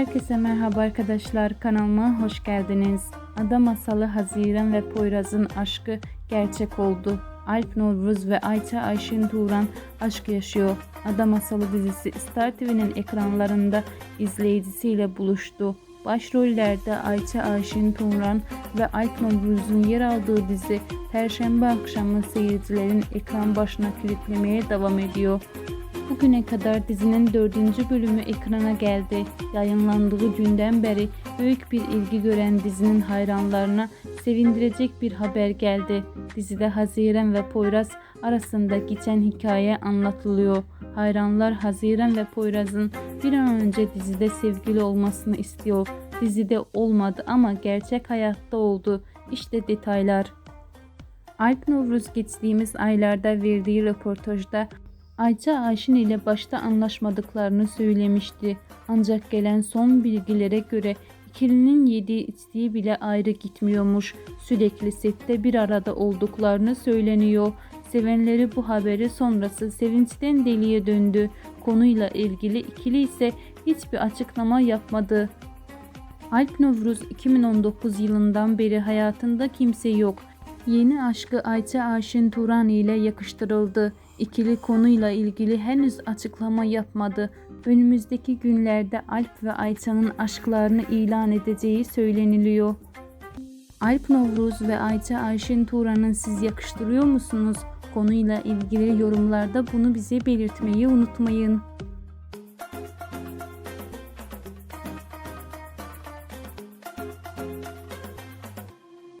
Herkese merhaba arkadaşlar kanalıma hoş geldiniz. Ada Masalı Haziran ve Poyraz'ın aşkı gerçek oldu. Alp Novruz ve Ayça Ayşin Turan aşk yaşıyor. Ada Masalı dizisi Star TV'nin ekranlarında izleyicisiyle buluştu. Başrollerde Ayça Ayşin Turan ve Alp Novruz'un yer aldığı dizi Perşembe akşamı seyircilerin ekran başına kilitlemeye devam ediyor. Bugüne kadar dizinin dördüncü bölümü ekrana geldi. Yayınlandığı günden beri büyük bir ilgi gören dizinin hayranlarına sevindirecek bir haber geldi. Dizide Haziran ve Poyraz arasında geçen hikaye anlatılıyor. Hayranlar Haziran ve Poyraz'ın bir an önce dizide sevgili olmasını istiyor. Dizide olmadı ama gerçek hayatta oldu. İşte detaylar. Alp Novruz geçtiğimiz aylarda verdiği röportajda Ayça Ayşin ile başta anlaşmadıklarını söylemişti. Ancak gelen son bilgilere göre ikilinin yediği içtiği bile ayrı gitmiyormuş. Sürekli sette bir arada olduklarını söyleniyor. Sevenleri bu haberi sonrası sevinçten deliye döndü. Konuyla ilgili ikili ise hiçbir açıklama yapmadı. Alp Novruz 2019 yılından beri hayatında kimse yok. Yeni aşkı Ayça Ayşin Turan ile yakıştırıldı. İkili konuyla ilgili henüz açıklama yapmadı. Önümüzdeki günlerde Alp ve Ayça'nın aşklarını ilan edeceği söyleniliyor. Alp Novruz ve Ayça Ayşin Turan'ın siz yakıştırıyor musunuz? Konuyla ilgili yorumlarda bunu bize belirtmeyi unutmayın.